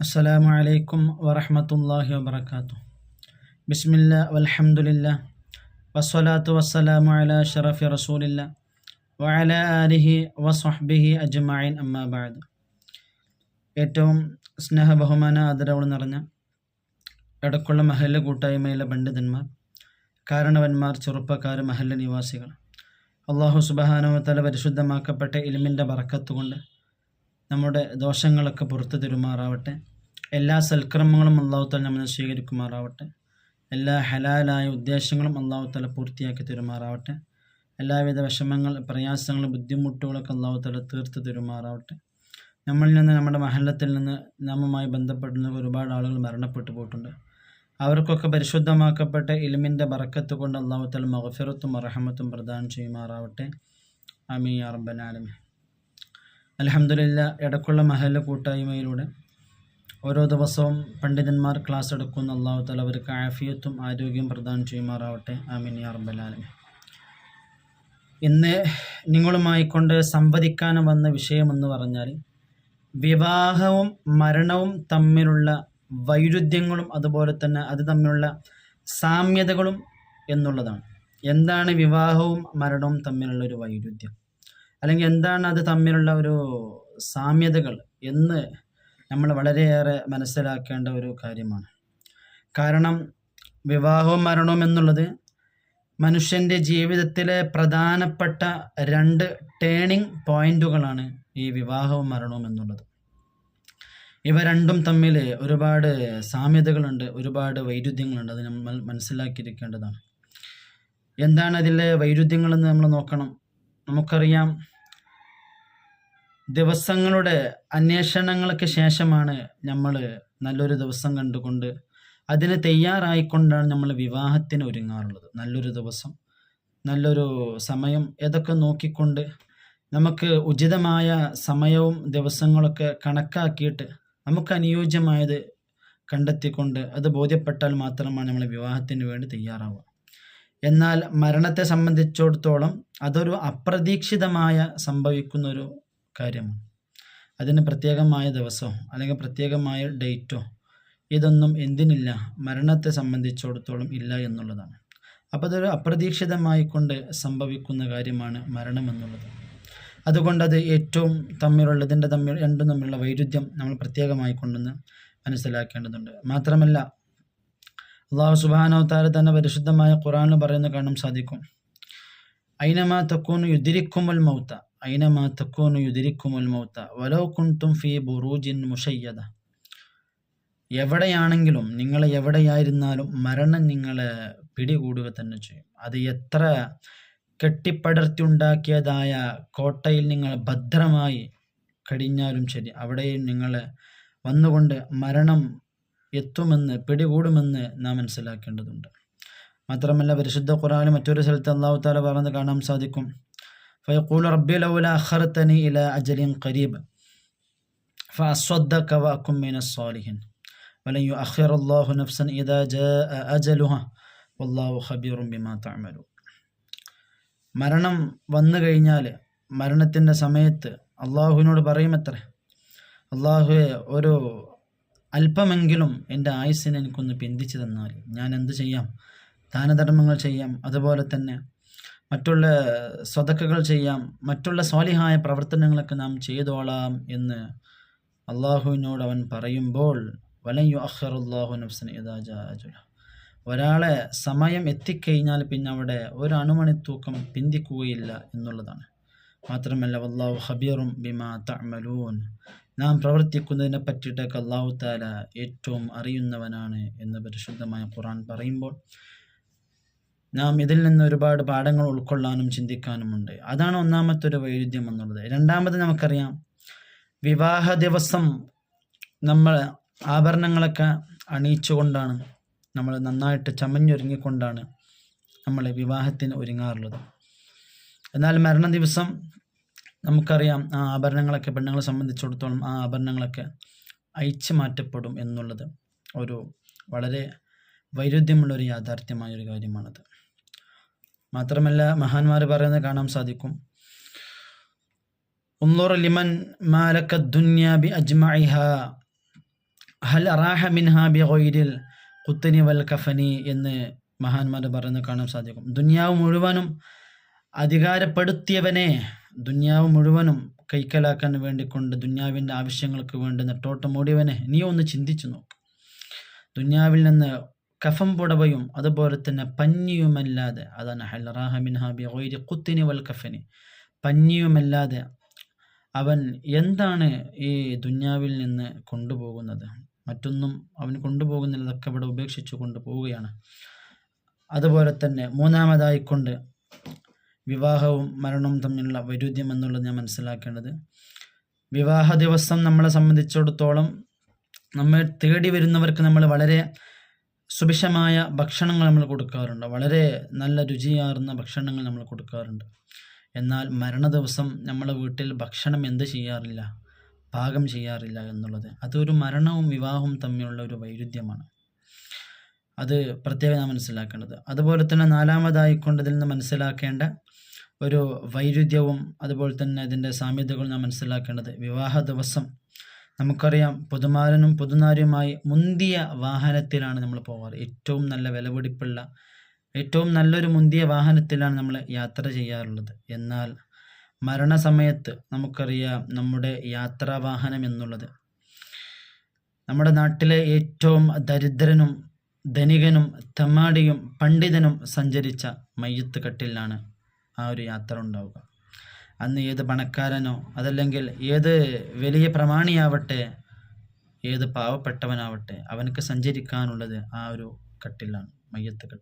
السلام عليكم ورحمة الله وبركاته بسم الله والحمد لله والصلاة والسلام على شرف رسول الله وعلى آله وصحبه أجمعين أما بعد ഏറ്റവും സ്നേഹ ബഹുമാന ആദരവുകൾ നിറഞ്ഞ ഇടക്കുള്ള മഹല്ല കൂട്ടായ്മയിലെ പണ്ഡിതന്മാർ കാരണവന്മാർ ചെറുപ്പക്കാർ മഹല്ല നിവാസികൾ അള്ളാഹു സുബഹാനുവത്തല പരിശുദ്ധമാക്കപ്പെട്ട ഇലിമിൻ്റെ ബറക്കത്തുകൊണ്ട് നമ്മുടെ ദോഷങ്ങളൊക്കെ പുറത്തു തരുമാറാവട്ടെ. എല്ലാ സൽക്രമങ്ങളും അള്ളാഹുത്തല നമ്മൾ സ്വീകരിക്കുമാറാവട്ടെ. എല്ലാ ഹലാലായ ഉദ്ദേശങ്ങളും അള്ളാഹുത്തല പൂർത്തിയാക്കി തരുമാറാവട്ടെ. എല്ലാവിധ വിഷമങ്ങൾ പ്രയാസങ്ങൾ ബുദ്ധിമുട്ടുകളൊക്കെ അള്ളാഹുത്തല തീർത്ത് തരുമാറാവട്ടെ. നമ്മളിൽ നിന്ന് നമ്മുടെ മഹല്ലത്തിൽ നിന്ന് നമ്മുമായി ബന്ധപ്പെടുന്ന ഒരുപാട് ആളുകൾ മരണപ്പെട്ടു പോയിട്ടുണ്ട്. അവർക്കൊക്കെ പരിശുദ്ധമാക്കപ്പെട്ട ഇലിമിന്റെ ബറക്കത്ത് കൊണ്ട് അള്ളാഹുത്തല മഹഫിറത്തും അറഹമത്തും പ്രദാനം ചെയ്യുമാറാവട്ടെ. അമീ അറബനാലമി അലഹമുല്ല ഇടക്കുള്ള മഹല കൂട്ടായ്മയിലൂടെ ഓരോ ദിവസവും പണ്ഡിതന്മാർ ക്ലാസ് എടുക്കുന്ന അള്ളാഹു താല അവർക്ക് ആഫിയത്തും ആരോഗ്യം പ്രദാനം ചെയ്യുമാറാവട്ടെ. ആമീൻ അറബലാലിന് ഇന്ന് നിങ്ങളുമായി കൊണ്ട് സംവദിക്കാൻ വന്ന വിഷയമെന്ന് പറഞ്ഞാൽ വിവാഹവും മരണവും തമ്മിലുള്ള വൈരുദ്ധ്യങ്ങളും അതുപോലെ തന്നെ അത് തമ്മിലുള്ള സാമ്യതകളും എന്നുള്ളതാണ്. എന്താണ് വിവാഹവും മരണവും തമ്മിലുള്ള ഒരു വൈരുദ്ധ്യം? അല്ലെങ്കിൽ എന്താണ് അത് തമ്മിലുള്ള ഒരു സാമ്യതകൾ എന്ന് നമ്മൾ വളരെയേറെ മനസ്സിലാക്കേണ്ട ഒരു കാര്യമാണ്. കാരണം വിവാഹവും മരണവും എന്നുള്ളത് മനുഷ്യന്റെ ജീവിതത്തിലെ പ്രധാനപ്പെട്ട രണ്ട് ടേണിംഗ് പോയിന്റുകളാണ് ഈ വിവാഹവും മരണവും എന്നുള്ളത്. ഇവ രണ്ടും തമ്മിൽ ഒരുപാട് സാമ്യതകളുണ്ട് ഒരുപാട് വൈരുദ്ധ്യങ്ങളുണ്ട്. അത് നമ്മൾ മനസ്സിലാക്കിയിരിക്കേണ്ടതാണ്. എന്താണ് അതിലെ വൈരുദ്ധ്യങ്ങളെന്ന് നമ്മൾ നോക്കണം. നമുക്കറിയാം ദിവസങ്ങളുടെ അന്വേഷണങ്ങൾക്ക് ശേഷമാണ് നമ്മൾ നല്ലൊരു ദിവസം കണ്ടുകൊണ്ട് അതിന് തയ്യാറായിക്കൊണ്ടാണ് നമ്മൾ വിവാഹത്തിന് ഒരുങ്ങാറുള്ളത്. നല്ലൊരു ദിവസം നല്ലൊരു സമയം ഇതൊക്കെ നോക്കിക്കൊണ്ട് നമുക്ക് ഉചിതമായ സമയവും ദിവസങ്ങളൊക്കെ കണക്കാക്കിയിട്ട് നമുക്ക് അനുയോജ്യമായത് കണ്ടെത്തിക്കൊണ്ട് അത് ബോധ്യപ്പെട്ടാൽ മാത്രമാണ് നമ്മൾ വിവാഹത്തിന് വേണ്ടി തയ്യാറാവുക. എന്നാൽ മരണത്തെ സംബന്ധിച്ചിടത്തോളം അതൊരു അപ്രതീക്ഷിതമായ സംഭവിക്കുന്ന ഒരു കാര്യമാണ്. അതിന് പ്രത്യേകമായ ദിവസമോ അല്ലെങ്കിൽ പ്രത്യേകമായ ഡേറ്റോ ഇതൊന്നും എന്തിനില്ല മരണത്തെ സംബന്ധിച്ചിടത്തോളം ഇല്ല എന്നുള്ളതാണ്. അപ്പോൾ അതൊരു അപ്രതീക്ഷിതമായി കൊണ്ട് സംഭവിക്കുന്ന കാര്യമാണ് മരണം എന്നുള്ളത്. അതുകൊണ്ട് അത് ഏറ്റവും തമ്മിലുള്ള ഇതിന്റെ തമ്മിൽ രണ്ടും തമ്മിലുള്ള വൈരുദ്ധ്യം നമ്മൾ പ്രത്യേകമായി കൊണ്ടെന്ന് മനസ്സിലാക്കേണ്ടതുണ്ട്. മാത്രമല്ല അള്ളാഹു സുബാന അവതാര തന്നെ പരിശുദ്ധമായ ഖുറാനിൽ പറയുന്ന കാണാൻ സാധിക്കും. ഐനമാ തക്കൂന് യുദിരിക്കുമൽ മൗത്ത ഐനമാ തക്കൂന് യുദിരിക്കുമൽ മൗത്ത വലോ കുണ്ടും ഫി ബുറൂജിൻ മുഷയ്യത എവിടെയാണെങ്കിലും നിങ്ങൾ എവിടെയായിരുന്നാലും മരണം നിങ്ങളെ പിടികൂടുക തന്നെ ചെയ്യും. അത് എത്ര കെട്ടിപ്പടർത്തിയുണ്ടാക്കിയതായ കോട്ടയിൽ നിങ്ങൾ ഭദ്രമായി കഴിഞ്ഞാലും ശരി അവിടെയും നിങ്ങൾ വന്നുകൊണ്ട് മരണം എത്തുമെന്ന് പിടികൂടുമെന്ന് നാം മനസ്സിലാക്കേണ്ടതുണ്ട്. മാത്രമല്ല പരിശുദ്ധ ഖുറാനും മറ്റൊരു സ്ഥലത്ത് അള്ളാഹു താല പറഞ്ഞത് കാണാൻ സാധിക്കും. ഫയഖൂൽ റബ്ബി ലൗല അഖർതനി ഇല അജലിൻ ഖരീബ്. മിനസ് സാലിഹിൻ. വലൻ യുഅഖിറ അല്ലാഹു നഫ്സൻ ഇദാ ജാഅ അജലുഹ. വല്ലാഹു ഖബീറും ബിമാ തഅമലൂൻ. മരണം വന്നു കഴിഞ്ഞാൽ മരണത്തിന്റെ സമയത്ത് അള്ളാഹുവിനോട് പറയുമത്രേ അള്ളാഹുവെ ഒരു അല്പമെങ്കിലും എന്റെ ആയുസ്സിനെ എനിക്കൊന്ന് പിന്തിച്ചു തന്നാൽ ഞാൻ എന്ത് ചെയ്യാം? ദാനധർമ്മങ്ങൾ ചെയ്യാം അതുപോലെ തന്നെ മറ്റുള്ള സ്വതക്കകൾ ചെയ്യാം മറ്റുള്ള സ്വാലിഹായ പ്രവർത്തനങ്ങളൊക്കെ നാം ചെയ്തോളാം എന്ന് അള്ളാഹുവിനോട് അവൻ പറയുമ്പോൾ വലയു അഹ്റുല്ലാഹു നഫ്സൻ ഒരാളെ സമയം എത്തിക്കഴിഞ്ഞാൽ പിന്നെ അവിടെ ഒരു അണുമണി തൂക്കം പിന്തിക്കുകയില്ല എന്നുള്ളതാണ്. മാത്രമല്ല വല്ലാഹു ഹബീറും ബിമാ തഅമലൂൻ. നാം പ്രവർത്തിക്കുന്നതിനെ പറ്റിയിട്ടൊക്കെ അള്ളാഹു താല ഏറ്റവും അറിയുന്നവനാണ് എന്ന് പരിശുദ്ധമായ ഖുറാൻ പറയുമ്പോൾ നാം ഇതിൽ നിന്ന് ഒരുപാട് പാഠങ്ങൾ ഉൾക്കൊള്ളാനും ചിന്തിക്കാനുമുണ്ട്. അതാണ് ഒന്നാമത്തെ ഒരു വൈരുദ്ധ്യം എന്നുള്ളത്. രണ്ടാമത് നമുക്കറിയാം വിവാഹ ദിവസം നമ്മൾ ആഭരണങ്ങളൊക്കെ അണിയിച്ചുകൊണ്ടാണ് നമ്മൾ നന്നായിട്ട് ചമഞ്ഞൊരുങ്ങിക്കൊണ്ടാണ് നമ്മൾ വിവാഹത്തിന് ഒരുങ്ങാറുള്ളത്. എന്നാൽ മരണ ദിവസം നമുക്കറിയാം ആ ആഭരണങ്ങളൊക്കെ പെണ്ണുങ്ങളെ സംബന്ധിച്ചിടത്തോളം ആ ആഭരണങ്ങളൊക്കെ അയച്ചു മാറ്റപ്പെടും എന്നുള്ളത് ഒരു വളരെ വൈരുദ്ധ്യമുള്ള ഒരു യാഥാർത്ഥ്യമായ ഒരു കാര്യമാണത്. മാത്രമല്ല മഹാന്മാർ പറയുന്നത് കാണാൻ സാധിക്കും. മാലക്ക ദുന്യാബി അജ്മഇഹ ഹൽ അറാഹ മിൻഹാ ബി ഗൊയ്രിൽ കുത്തനി വൽ കഫനി എന്ന് മഹാന്മാർ പറയുന്നത് കാണാൻ സാധിക്കും. ദുന്യാവ് മുഴുവനും അധികാരപ്പെടുത്തിയവനെ ദുന്യാവ് മുഴുവനും കൈക്കലാക്കാൻ വേണ്ടിക്കൊണ്ട് ദുന്യാവിന്റെ ആവശ്യങ്ങൾക്ക് വേണ്ടി നെട്ടോട്ടം ഓടിയവനെ നീ ഒന്ന് ചിന്തിച്ചു നോക്ക്. ദുന്യാവിൽ നിന്ന് കഫം പുടവയും അതുപോലെ തന്നെ പഞ്ഞിയുമല്ലാതെ അതാണ് ഹൽറാഹമിൻ ഹാബി ബി ഗൊയ്രി കുത്തിനി വൽ കഫനി. പഞ്ഞിയുമല്ലാതെ അവൻ എന്താണ് ഈ ദുന്യാവിൽ നിന്ന് കൊണ്ടുപോകുന്നത്? മറ്റൊന്നും അവൻ കൊണ്ടുപോകുന്നില്ല അതൊക്കെ ഇവിടെ ഉപേക്ഷിച്ചു കൊണ്ടുപോവുകയാണ് അതുപോലെ തന്നെ മൂന്നാമതായിക്കൊണ്ട് വിവാഹവും മരണവും തമ്മിലുള്ള വൈരുദ്ധ്യം എന്നുള്ളത് ഞാൻ മനസ്സിലാക്കേണ്ടത്. വിവാഹ ദിവസം നമ്മളെ സംബന്ധിച്ചിടത്തോളം നമ്മെ തേടി വരുന്നവർക്ക് നമ്മൾ വളരെ സുഭിക്ഷമായ ഭക്ഷണങ്ങൾ നമ്മൾ കൊടുക്കാറുണ്ട്. വളരെ നല്ല രുചിയാർന്ന ഭക്ഷണങ്ങൾ നമ്മൾ കൊടുക്കാറുണ്ട്. എന്നാൽ മരണ ദിവസം നമ്മളെ വീട്ടിൽ ഭക്ഷണം എന്ത് ചെയ്യാറില്ല? പാകം ചെയ്യാറില്ല എന്നുള്ളത്. അതൊരു മരണവും വിവാഹവും തമ്മിലുള്ള ഒരു വൈരുദ്ധ്യമാണ്. അത് പ്രത്യേകം മനസ്സിലാക്കേണ്ടത്. അതുപോലെ തന്നെ നാലാമതായിക്കൊണ്ട് ഇതിൽ നിന്ന് മനസ്സിലാക്കേണ്ട ഒരു വൈരുദ്ധ്യവും അതുപോലെ തന്നെ അതിന്റെ സാമ്യതകൾ നാം മനസ്സിലാക്കേണ്ടത്. വിവാഹ ദിവസം നമുക്കറിയാം പുതുമാരനും പുതുനാരിയുമായി മുന്തിയ വാഹനത്തിലാണ് നമ്മൾ പോകാറ്. ഏറ്റവും നല്ല വിലപിടിപ്പുള്ള ഏറ്റവും നല്ലൊരു മുന്തിയ വാഹനത്തിലാണ് നമ്മൾ യാത്ര ചെയ്യാറുള്ളത്. എന്നാൽ മരണസമയത്ത് നമുക്കറിയാം നമ്മുടെ യാത്രാ വാഹനം എന്നുള്ളത് നമ്മുടെ നാട്ടിലെ ഏറ്റവും ദരിദ്രനും ധനികനും തെമ്മാടിയും പണ്ഡിതനും സഞ്ചരിച്ച മയ്യത്ത് കട്ടിലാണ് ആ ഒരു യാത്ര ഉണ്ടാവുക. അന്ന് ഏത് പണക്കാരനോ അതല്ലെങ്കിൽ ഏത് വലിയ പ്രമാണിയാവട്ടെ ഏത് പാവപ്പെട്ടവനാവട്ടെ അവനക്ക് സഞ്ചരിക്കാനുള്ളത് ആ ഒരു കട്ടിലാണ് മയ്യത്ത് കട്ടിൽ.